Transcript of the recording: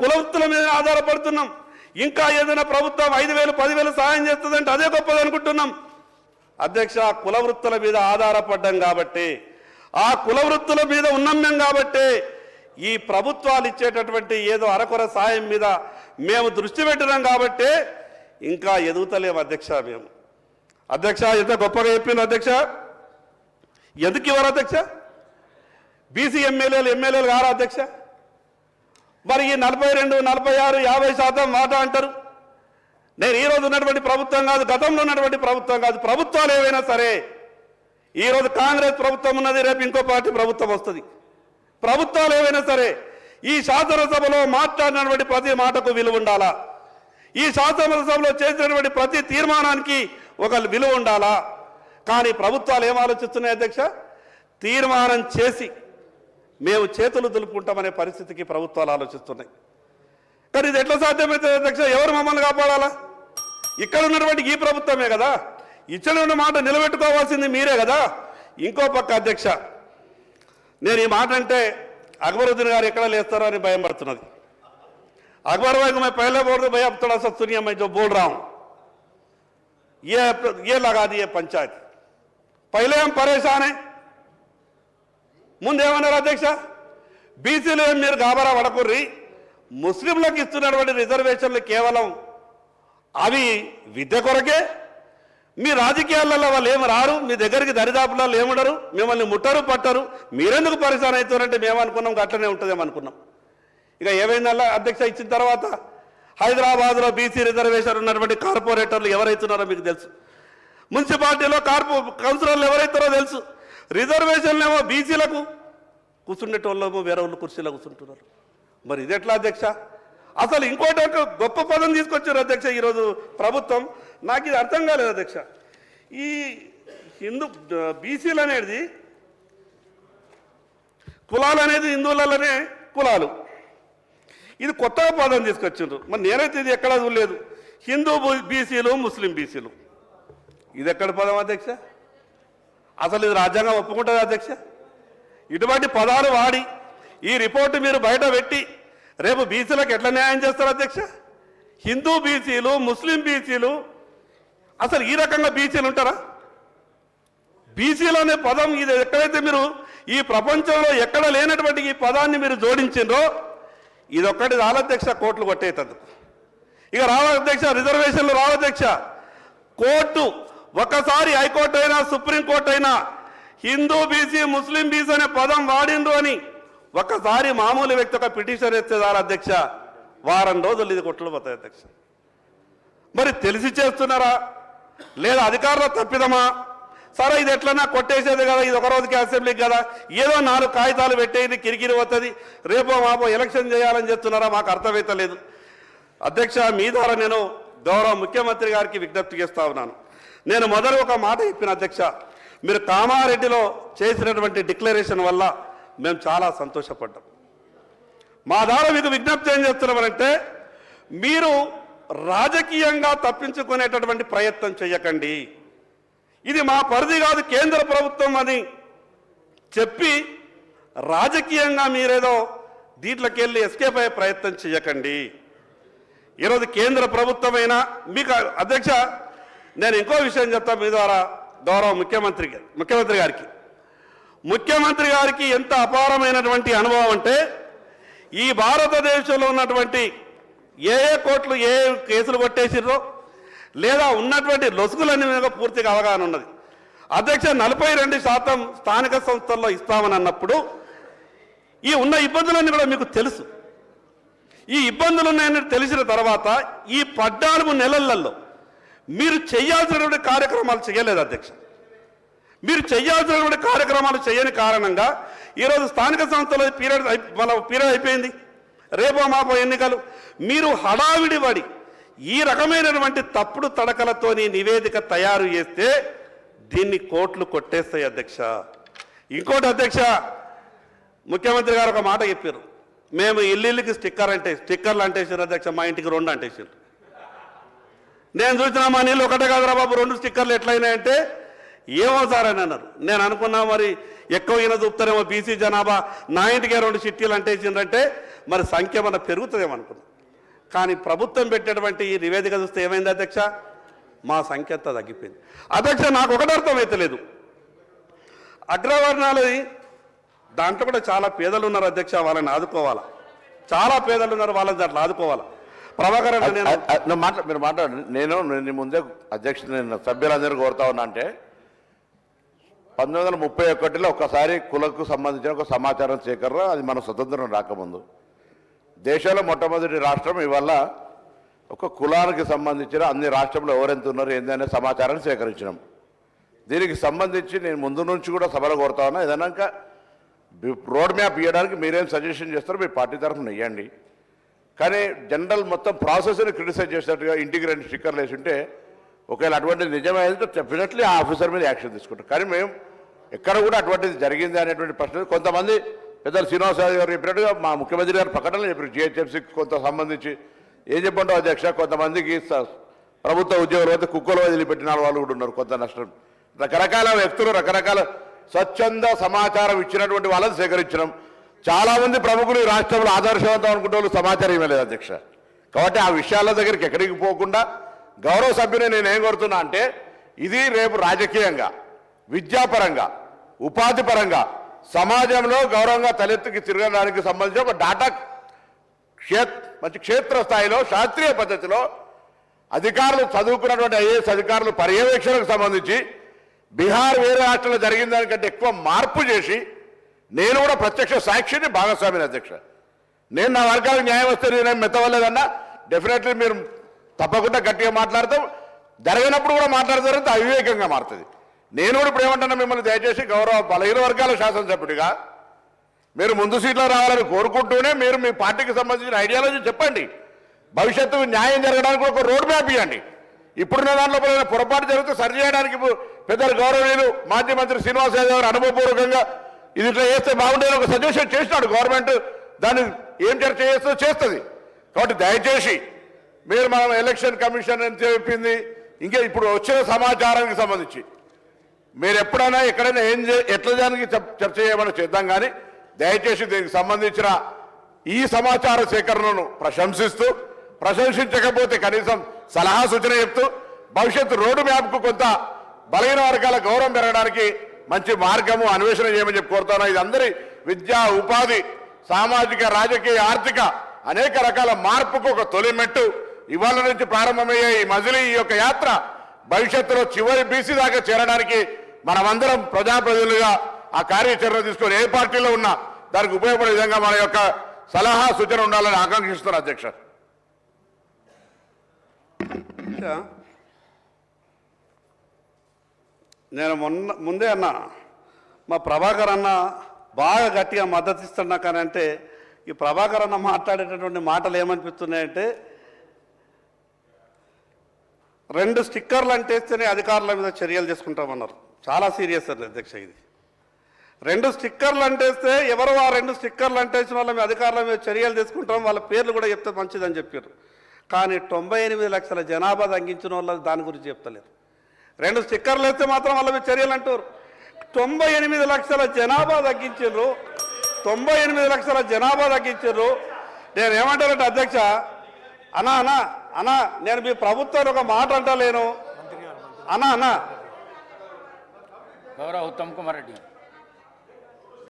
కులవృత్తుల మీద ఆధారపడుతున్నాం. ఇంకా ఏదైనా ప్రభుత్వం ఐదు వేలు పదివేలు సహాయం చేస్తుందంటే అదే గొప్పది అనుకుంటున్నాం. అధ్యక్ష కులవృత్తుల మీద ఆధారపడ్డం కాబట్టి ఆ కులవృత్తుల మీద ఉన్నాం మేము కాబట్టి ఈ ప్రభుత్వాలు ఇచ్చేటటువంటి ఏదో అరకొర సాయం మీద మేము దృష్టి పెట్టినాం కాబట్టి ఇంకా ఎదుగుతలేము అధ్యక్ష మేము. అధ్యక్ష ఎంత గొప్పగా చెప్పింది అధ్యక్ష? ఎందుకు ఇవ్వరు అధ్యక్ష? బీసీ ఎమ్మెల్యేలు ఎమ్మెల్యేలు కారా అధ్యక్ష? మరి ఈ నలభై రెండు నలభై ఆరు యాభై శాతం మాట అంటారు? నేను ఈ రోజు ఉన్నటువంటి ప్రభుత్వం కాదు గతంలో ఉన్నటువంటి ప్రభుత్వం కాదు. ప్రభుత్వాలు ఏవైనా సరే ఈ రోజు కాంగ్రెస్ ప్రభుత్వం ఉన్నది రేపు ఇంకో పార్టీ ప్రభుత్వం వస్తుంది. ప్రభుత్వాలు ఏవైనా సరే ఈ శాసనసభలో మాట్లాడినటువంటి ప్రతి మాటకు విలువ ఉండాలా? ఈ శాసనసభలో చేసినటువంటి ప్రతి తీర్మానానికి ఒక విలువ ఉండాలా? కానీ ప్రభుత్వాలు ఏం ఆలోచిస్తున్నాయి అధ్యక్ష? తీర్మానం చేసి మేము చేతులు దులుపుకుంటామనే పరిస్థితికి ప్రభుత్వాలు ఆలోచిస్తున్నాయి కానీ ఇది ఎట్లా సాధ్యమవుతుంది అధ్యక్ష ఎవరు మమ్మల్ని కాపాడాలా ఇక్కడ ఉన్నటువంటి ఈ ప్రభుత్వమే కదా ఇచ్చిన ఉన్న మాట నిలబెట్టుకోవాల్సింది మీరే కదా ఇంకో పక్క అధ్యక్ష నేను ఈ మాట అంటే అక్బరుద్దీన్ గారు ఎక్కడ లేస్తారో అని భయం పడుతున్నది अकबर भाई को मैं पहले बोल दूं भाई अब थोड़ा सा सुनिए मैं जो बोल रहा हूं ये ये लगा दिए पंचायत पहले हम परेशान हैं ముందేమన్నారు అధ్యక్ష? బీసీలు ఏం మీరు గాబరా పడకుర్రి? ముస్లింలకు ఇస్తున్నటువంటి రిజర్వేషన్లు కేవలం అవి విద్య కొరకే? మీ రాజకీయాలలో వాళ్ళు ఏమి రారు? మీ దగ్గరికి దరిదాపులలో ఏముండరు? మిమ్మల్ని ముట్టరు పట్టరు. మీరెందుకు పరిశాన్ అవుతారంటే మేము అనుకున్నాం అట్లనే ఉంటుందేమో అనుకున్నాం ఇక ఏమైందల్లా అధ్యక్ష ఇచ్చిన తర్వాత? హైదరాబాద్లో బీసీ రిజర్వేషన్ ఉన్నటువంటి కార్పొరేటర్లు ఎవరైతున్నారో మీకు తెలుసు. మున్సిపాలిటీలో కార్పొ కౌన్సిలర్లు ఎవరైతారో తెలుసు. రిజర్వేషన్లు ఏమో బీసీలకు కూర్చుండేటోళ్ళేమో వేరే వాళ్ళు కుర్చీలో కూర్చుంటున్నారు. మరి ఇది ఎట్లా అధ్యక్ష? అసలు ఇంకోటి ఒక గొప్ప పదం తీసుకొచ్చారు అధ్యక్ష ఈరోజు ప్రభుత్వం. నాకు ఇది అర్థం కాలేదు అధ్యక్ష. ఈ హిందూ బీసీలు అనేది కులాలు అనేది హిందువులలోనే కులాలు. ఇది కొత్తగా పదం తీసుకొచ్చిండ్రు. మరి నేనైతే ఇది ఎక్కడా చూడలేదు. హిందూ బీసీలు ముస్లిం బీసీలు. ఇది ఎక్కడ పదం అధ్యక్ష? అసలు ఇది రాజ్యాంగం ఒప్పుకుంటుంది అధ్యక్ష? ఇటువంటి పదాలు వాడి ఈ రిపోర్టు మీరు బయట పెట్టి రేపు బీసీలకు ఎట్లా న్యాయం చేస్తారు అధ్యక్ష? హిందూ బీసీలు ముస్లిం బీసీలు అసలు ఈ రకంగా బీసీలు ఉంటారా? బీసీలు అనే పదం ఇది ఎక్కడైతే మీరు ఈ ప్రపంచంలో ఎక్కడ లేనటువంటి ఈ పదాన్ని మీరు జోడించిండ్రో ఇది ఒక్కటి రాలధ్యక్ష కోట్లు కొట్టేటందుకు. ఇక రావాలధ్యక్ష రిజర్వేషన్లు రావాలధ్యక్ష కోర్టు ఒకసారి హైకోర్టు అయినా సుప్రీంకోర్టు అయినా హిందూ బీసీ ముస్లిం బీసీ అనే పదం వాడిండు అని ఒకసారి మామూలు వ్యక్తి ఒక పిటిషన్ ఎత్తేదారు అధ్యక్ష. వారం రోజులు ఇది కొట్లు పోతాయి అధ్యక్ష. మరి తెలిసి చేస్తున్నారా? లేదా అధికారుల తప్పిదమా? సరే ఇది ఎట్లన్నా కొట్టేసేది కదా ఇది ఒక రోజుకి అసెంబ్లీకి కదా ఏదో నాలుగు కాగితాలు పెట్టేది కిరికిరి వస్తుంది రేపో మాపో ఎలక్షన్ చేయాలని చెప్తున్నారా? మాకు అర్థమైతలేదు. అధ్యక్ష మీ ద్వారా నేను గౌరవ ముఖ్యమంత్రి గారికి విజ్ఞప్తి చేస్తా ఉన్నాను. నేను మొదలు ఒక మాట చెప్పిన అధ్యక్ష మీరు కామారెడ్డిలో చేసినటువంటి డిక్లరేషన్ వల్ల మేము చాలా సంతోషపడ్డాం. మా ద్వారా మీకు విజ్ఞప్తి ఏం చేస్తున్నామంటే మీరు రాజకీయంగా తప్పించుకునేటటువంటి ప్రయత్నం చేయకండి ఇది మా పరిధి కాదు కేంద్ర ప్రభుత్వం అని చెప్పి రాజకీయంగా మీరేదో దీంట్లోకి వెళ్ళి ఎస్కేప్ అయ్యే ప్రయత్నం చేయకండి ఈరోజు కేంద్ర ప్రభుత్వమైనా మీకు అధ్యక్ష నేను ఇంకో విషయం చెప్తాను మీ ద్వారా గౌరవ ముఖ్యమంత్రి ముఖ్యమంత్రి గారికి. ముఖ్యమంత్రి గారికి ఎంత అపారమైనటువంటి అనుభవం అంటే ఈ భారతదేశంలో ఉన్నటువంటి ఏ ఏ కోట్లు ఏ ఏ కేసులు కొట్టేసిర్రో లేదా ఉన్నటువంటి లొసుగులన్నీ మీద పూర్తిగా అవగాహన ఉన్నది. అధ్యక్ష నలభై రెండు శాతం స్థానిక సంస్థల్లో ఇస్తామని అన్నప్పుడు ఈ ఉన్న ఇబ్బందులన్నీ కూడా మీకు తెలుసు. ఈ ఇబ్బందులు ఉన్నాయని తెలిసిన తర్వాత ఈ పద్నాలుగు నెలలలో మీరు చేయాల్సినటువంటి కార్యక్రమాలు చేయలేదు అధ్యక్ష. మీరు చేయాల్సినటువంటి కార్యక్రమాలు చేయని కారణంగా ఈరోజు స్థానిక సంస్థల పీరియడ్ మన పీరియడ్ అయిపోయింది. రేపో మాపో ఎన్నికలు. మీరు హడావిడి పడి ఈ రకమైనటువంటి తప్పుడు తడకలతోని నివేదిక తయారు చేస్తే దీన్ని కోట్లు కొట్టేస్తాయి అధ్యక్ష. ఇంకోటి అధ్యక్ష ముఖ్యమంత్రి గారు ఒక మాట చెప్పారు మేము ఇల్లుకి స్టిక్కర్ అంటే స్టిక్కర్లు అంటేసారు అధ్యక్ష మా ఇంటికి రెండు అంటేసారు నేను చూసిన మా నీళ్ళు ఒకటే కాదురా బాబు రెండు స్టిక్కర్లు ఎట్లయినాయంటే ఏమో సార్ అని అన్నారు. నేను అనుకున్నా మరి ఎక్కువ ఈయన చూపుతారేమో బీసీ జనాభా నా ఇంటికే రెండు చిట్టీలు అంటేసిందంటే మరి సంఖ్య మన పెరుగుతుందేమనుకున్నాం కానీ ప్రభుత్వం పెట్టేటువంటి ఈ నివేదిక చూస్తే ఏమైంది అధ్యక్ష? మా సంఖ్య అంతా తగ్గిపోయింది. అధ్యక్ష నాకు ఒకటి అర్థమైతలేదు అగ్రవర్ణాలది దాంట్లో కూడా చాలా పేదలు ఉన్నారు అధ్యక్ష వాళ్ళని ఆదుకోవాలా? చాలా పేదలు ఉన్నారు వాళ్ళని దాంట్లో ఆదుకోవాలా? ప్రభాకర్ మాట్లా మీరు మాట్లాడండి. నేను నేను ముందే అధ్యక్ష నేను సభ్యులందరూ కోరుతా ఉన్నా అంటే పంతొమ్మిది వందల ముప్పై ఒకటిలో ఒక్కసారి కులకు సంబంధించిన ఒక సమాచారం సేకరణ అది మన స్వతంత్రం రాకముందు. దేశంలో మొట్టమొదటి రాష్ట్రం ఇవల్ల ఒక కులానికి సంబంధించిన అన్ని రాష్ట్రంలో ఎవరెంత ఉన్నారు ఏందనే సమాచారాన్ని సేకరించినాం. దీనికి సంబంధించి నేను ముందు నుంచి కూడా సభలో కోరుతా ఉన్నా. ఏదైనా రోడ్ మ్యాప్ ఇవ్వడానికి మీరేం సజెషన్ చేస్తారో మీ పార్టీ తరఫున ఇవ్వండి కానీ జనరల్ మొత్తం ప్రాసెస్ని క్రిటిసైజ్ చేసినట్టుగా ఇంటిగ్రేట్ స్టిక్కర్లు వేసి ఉంటే ఒకవేళ అటువంటిది నిజమైతే డెఫినెట్లీ ఆ ఆఫీసర్ మీద యాక్షన్ తీసుకుంటాం కానీ మేము ఎక్కడ కూడా అటువంటిది జరిగింది అనేటువంటి ప్రశ్న కొంతమంది పెద్దలు శ్రీనివాసరావు గారు చెప్పినట్టుగా మా ముఖ్యమంత్రి గారు ప్రకటనలు చెప్పారు. జిహెచ్ఎంసీకి కొంత సంబంధించి ఏం చెప్పంటావు అధ్యక్ష? కొంతమందికి ప్రభుత్వ ఉద్యోగులు అయితే కుక్కలు వదిలిపెట్టిన వాళ్ళు కూడా ఉన్నారు కొంత నష్టం. రకరకాల వ్యక్తులు రకరకాల స్వచ్ఛంద సమాచారం ఇచ్చినటువంటి వాళ్ళని సేకరించడం చాలామంది ప్రముఖులు ఈ రాష్ట్రంలో ఆదర్శవంతం అనుకుంటే వాళ్ళు సమాచారం ఇవ్వలేదు అధ్యక్ష. కాబట్టి ఆ విషయాల దగ్గరికి ఎక్కడికి పోకుండా గౌరవ సభ్యుని నేను ఏం కోరుతున్నా అంటే ఇది రేపు రాజకీయంగా విద్యాపరంగా ఉపాధి పరంగా సమాజంలో గౌరవంగా తలెత్తుకి తిరగడానికి సంబంధించి ఒక డాటా క్షేత్ మంచి క్షేత్ర స్థాయిలో శాస్త్రీయ పద్ధతిలో అధికారులు చదువుకున్నటువంటి ఐఏఎస్ అధికారులు పర్యవేక్షణకు సంబంధించి బీహార్ వేరే రాష్ట్రంలో జరిగిన దానికంటే ఎక్కువ మార్పు చేసి నేను కూడా ప్రత్యక్ష సాక్షిని భాగస్వామిని అధ్యక్ష. నేను నా వర్గాలకు న్యాయం వస్తే నేనేం మెత్తవలేదన్నా డెఫినెట్లీ మీరు తప్పకుండా గట్టిగా మాట్లాడతాం. జరగనప్పుడు కూడా మాట్లాడతారంటే అవివేకంగా మారుతుంది. నేను కూడా ఇప్పుడు ఏమంటున్నా మిమ్మల్ని దయచేసి గౌరవ బలహీన వర్గాల శాసనసభ్యుడిగా మీరు ముందు సీట్లో రావాలని కోరుకుంటూనే మీరు మీ పార్టీకి సంబంధించిన ఐడియాలజీ చెప్పండి. భవిష్యత్తు న్యాయం జరగడానికి ఒక రోడ్ మ్యాప్ ఇవ్వండి. ఇప్పుడున్న దాంట్లో ఏదైనా పొరపాటు జరిగితే సరి చేయడానికి ఇప్పుడు పెద్దలు గౌరవనీయులు మాజీ మంత్రి శ్రీనివాస్ యాదవ్ గారు అనుభవపూర్వకంగా ఇది ఇట్లా చేస్తే బాగుండేది ఒక సజెషన్ చేసినాడు గవర్నమెంట్ దాన్ని ఏం చర్చ చేస్తుందో చేస్తుంది. కాబట్టి దయచేసి మీరు మనం ఎలక్షన్ కమిషన్ అని చెప్పింది. ఇంకా ఇప్పుడు వచ్చిన సమాచారానికి సంబంధించి. మీరు ఎప్పుడైనా ఎక్కడైనా ఏం చే ఎట్లా దానికి చర్చ చర్చ చేయమని చేద్దాం కానీ దయచేసి దీనికి సంబంధించిన ఈ సమాచార సేకరణను ప్రశంసిస్తూ ప్రశంసించకపోతే కనీసం సలహా సూచన చెప్తూ భవిష్యత్తు రోడ్డు మ్యాప్కు కొంత బలహీన వర్గాల గౌరవం పెరగడానికి మంచి మార్గము అన్వేషణ చేయమని చెప్పి కోరుతాను. ఇది అందరి విద్యా ఉపాధి సామాజిక రాజకీయ ఆర్థిక అనేక రకాల మార్పుకు ఒక తొలి మెట్టు. ఇవాళ నుంచి ప్రారంభమయ్యే ఈ మజిలీ ఈ యొక్క యాత్ర భవిష్యత్తులో చివరి బీసీ దాకా చేరడానికి మనమందరం ప్రజాప్రతినిధులుగా ఆ కార్యాచరణ తీసుకొని ఏ పార్టీలో ఉన్నా దానికి ఉపయోగపడే విధంగా మన యొక్క సలహా సూచన ఉండాలని ఆకాంక్షిస్తున్నారు అధ్యక్ష అధ్యక్ష, నేను మొన్న ముందే అన్నా మా ప్రభాకర్ అన్న బాగా గట్టిగా మద్దతు ఇస్తున్నా కానీ అంటే ఈ ప్రభాకర్ అన్న మాట్లాడేటటువంటి మాటలు ఏమనిపిస్తున్నాయంటే రెండు స్టిక్కర్లు అంటేస్తేనే అధికారుల మీద చర్యలు తీసుకుంటామన్నారు. చాలా సీరియస్ అండి అధ్యక్ష ఇది. రెండు స్టిక్కర్లు అంటేస్తే ఎవరు ఆ రెండు స్టిక్కర్లు అంటేసిన వాళ్ళ మీ అధికారుల మీద చర్యలు తీసుకుంటాం వాళ్ళ పేర్లు కూడా చెప్తే మంచిదని చెప్పారు. కానీ తొంభై ఎనిమిది లక్షల జనాభా తగ్గించిన వాళ్ళు దాని గురించి చెప్తలేరు రెండు స్టిక్కర్లు వేస్తే మాత్రం వాళ్ళ చర్యలు అంటారు. తొంభై ఎనిమిది లక్షల జనాభా తగ్గించారు. తొంభై ఎనిమిది లక్షల జనాభా తగ్గించారు. నేను ఏమంటానంటే అధ్యక్ష అన్నా అన్నా అన్నా నేను మీ ప్రభుత్వాన్ని ఒక మాట అంటలేను. అన్నా అనా గౌరవ ఉత్తమ్ కుమార్ రెడ్డి